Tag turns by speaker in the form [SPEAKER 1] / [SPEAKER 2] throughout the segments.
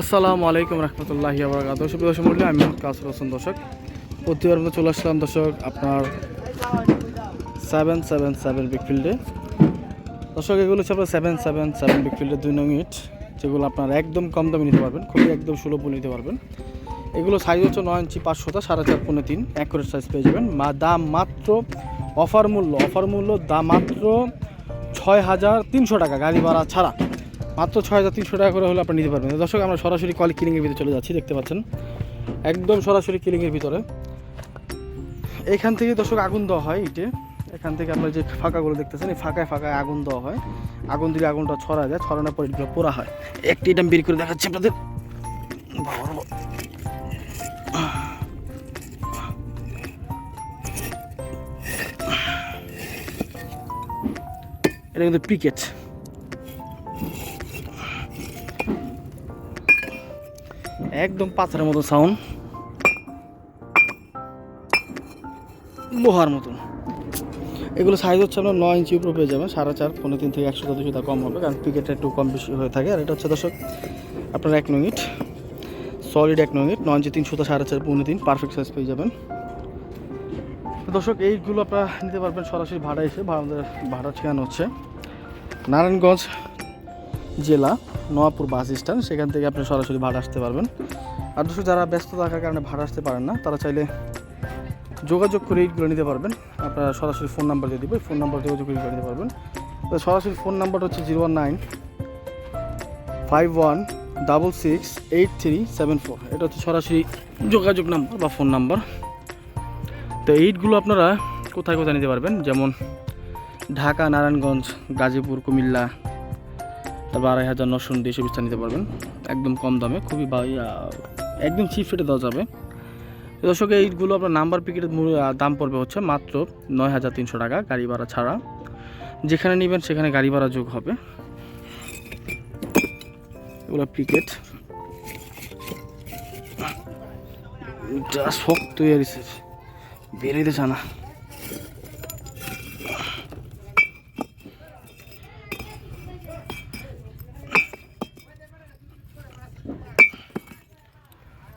[SPEAKER 1] আসসালামু আলাইকুম রহমতুল্লাহি আবরাকাত সুপ্রিয় দর্শক মন্ডলী, আমি কাসর হোসেন দর্শক। প্রতিবার মতো চলে আসলাম দর্শক আপনার সেভেন সেভেন সেভেন বিগ ফিল্ডে দর্শক, এগুলো হচ্ছে আপনার সেভেন সেভেন সেভেন বিগ ফিল্ডে দুই নং ইট, যেগুলো আপনার একদম কম দামে নিতে পারবেন, খুবই একদম সুলভ মূল্যে নিতে পারবেন। এগুলো সাইজ হচ্ছে নয় ইঞ্চি পাঁচশোটা সাড়ে চার পনেরো তিন অ্যাকুরেট সাইজ পেয়ে যাবেন। মা, দাম মাত্র অফার মূল্য অফার মূল্য দাম মাত্র ছয় হাজার তিনশো টাকা গাড়ি ভাড়া ছাড়া। মাত্র ছয় হাজার তিনশো টাকা করে হলে আপনি নিতে পারবেন। দর্শক, আমরা সরাসরি কল কিলিংয়ের ভিতরে চলে যাচ্ছি, দেখতে পাচ্ছেন? একদম সরাসরি কিলিংয়ের ভিতরে। এখান থেকে দর্শক, আগুন দেওয়া হয় ইটে। এখান থেকে আপনার যে ফাঁকাগুলো দেখতেছেন, এই ফাঁকায় ফাঁকায় আগুন দেওয়া হয়। আগুন দিলে আগুনটা ছড়া যায়, ছড়ানোর পর ইটগুলো পোড়া হয়। একটি এটা বের করে দেখাচ্ছি আপনাদের। এটা কিন্তু পিকেট একদম পাথরের মতো সাউন্ড লোহার মতন এগুলো সাইজ হচ্ছে আপনার নয় ইঞ্চি উপরে পেয়ে যাবেন, সাড়ে চার পনেরো তিন থেকে একশো দুশো কম হবে, কারণ পিকেটটা একটু কম বেশি হয়ে থাকে। আর এটা হচ্ছে দর্শক, আপনার এক মিনিট সলিড এক মিনিট নয় ইঞ্চি তিন তিনশো সাড়ে চার পনেরো তিন পারফেক্ট সাইজ পেয়ে যাবেন। দর্শক, এইগুলো আপনারা নিতে পারবেন সরাসরি ভাড়া এসে, ভাড়া ভাড়া ঠিকানা হচ্ছে নারায়ণগঞ্জ জেলা। নোয়াপুর বাস স্ট্যান্ড, সেখান থেকে আপনি সরাসরি ভাড়া আসতে পারবেন। আর দর্শক যারা ব্যস্ত থাকার কারণে ভাড়া আসতে পারেন না, তারা চাইলে যোগাযোগ করে এইগুলো নিতে পারবেন। আপনারা সরাসরি ফোন নাম্বার দিয়ে দেবো ফোন নাম্বার যোগাযোগ করে নিতে পারবেন। তো সরাসরি ফোন নাম্বারটা হচ্ছে zero nine five one double six eight three seven four. এটা হচ্ছে সরাসরি যোগাযোগ নাম্বার বা ফোন নাম্বার। তো এইটগুলো আপনারা কোথায় কোথায় নিতে পারবেন? যেমন ঢাকা, নারায়ণগঞ্জ, গাজীপুর, কুমিল্লা তারপর আড়াই হাজার নশো দেশে বিস্তার নিতে পারবেন। একদম কম দামে, খুবই একদম চিপ রেটে দেওয়া যাবে। দর্শক, এইগুলো আপনার নাম্বার পিকেটের দাম পড়বে হচ্ছে মাত্র নয় হাজার তিনশো টাকা গাড়ি ভাড়া ছাড়া। যেখানে নেবেন সেখানে গাড়ি ভাড়া যোগ হবে। এগুলো পিকেট যা শক্ত বেরোইতে না।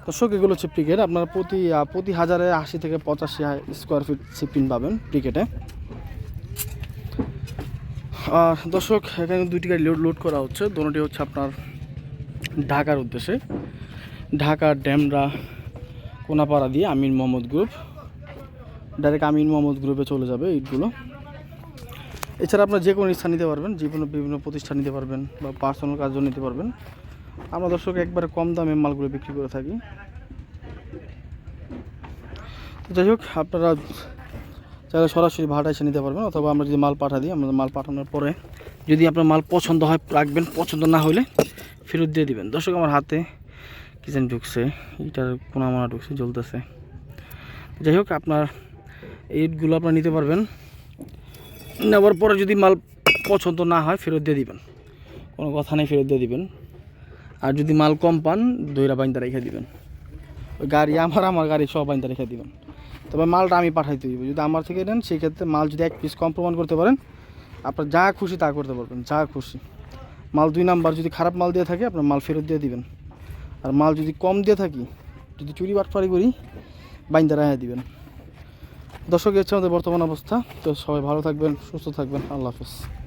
[SPEAKER 1] দর্শক, এগুলো হচ্ছে প্রিকেট আপনার প্রতি প্রতি হাজারে আশি থেকে পঁচাশি স্কোয়ার ফিট সিপিন পাবেন প্রিকেটে আর দর্শক, এখানে দুইটি গাড়ি লোড লোড করা হচ্ছে। দুটি হচ্ছে আপনার ঢাকার উদ্দেশ্যে। ঢাকার ড্যামরা কোনাপাড়া দিয়ে আমিন মোহাম্মদ গ্রুপ ডাইরেক্ট আমিন মোহাম্মদ গ্রুপে চলে যাবে ইটগুলো এছাড়া আপনার যে কোনো স্থান নিতে পারবেন, যে কোনো বিভিন্ন প্রতিষ্ঠান নিতে পারবেন বা পার্সোনাল কাজও নিতে পারবেন। আমরা দর্শক একবারে কম দামে মালগুলো বিক্রি করে থাকি। তো যাই হোক, আপনারা চাইলে সরাসরি ভাড়া এসে নিতে পারবেন, অথবা আমরা যদি মাল পাঠা দিই, আমরা মাল পাঠানোর পরে যদি আপনার মাল পছন্দ হয়, রাখবেন, পছন্দ না হলে ফেরত দিয়ে দিবেন। দর্শক, আমার হাতে কিচেন ঢুকছে এটার কোনা মানা ঢুকছে, জ্বলতেছে। যাই হোক, আপনার এইটগুলো আপনার নিতে পারবেন। নেওয়ার পরে যদি মাল পছন্দ না হয়, ফেরত দিয়ে দিবেন। কোনো কথা নেই, ফেরত দিয়ে দিবেন। আর যদি মাল কম পান, দইরা বাইন্দা রেখে দিবেন। ওই গাড়ি আমার আমার গাড়ি সব বাইন্দা রেখে দিবেন। তবে মালটা আমি পাঠাইতে দিব যদি আমার থেকে নেন সেই ক্ষেত্রে মাল যদি এক পিস কম প্রমাণ করতে পারেন, আপনার যা খুশি তা করতে পারবেন, যা খুশি। মাল দুই নাম্বার, যদি খারাপ মাল দিয়ে থাকে, আপনার মাল ফেরত দিয়ে দিবেন। আর মাল যদি কম দিয়ে থাকি, যদি চুরি বাটফারি করি, বাইন্দা রেখে দিবেন। দর্শক হচ্ছে আমাদের বর্তমান অবস্থা। তো সবাই ভালো থাকবেন, সুস্থ থাকবেন। আল্লাহ হাফেজ।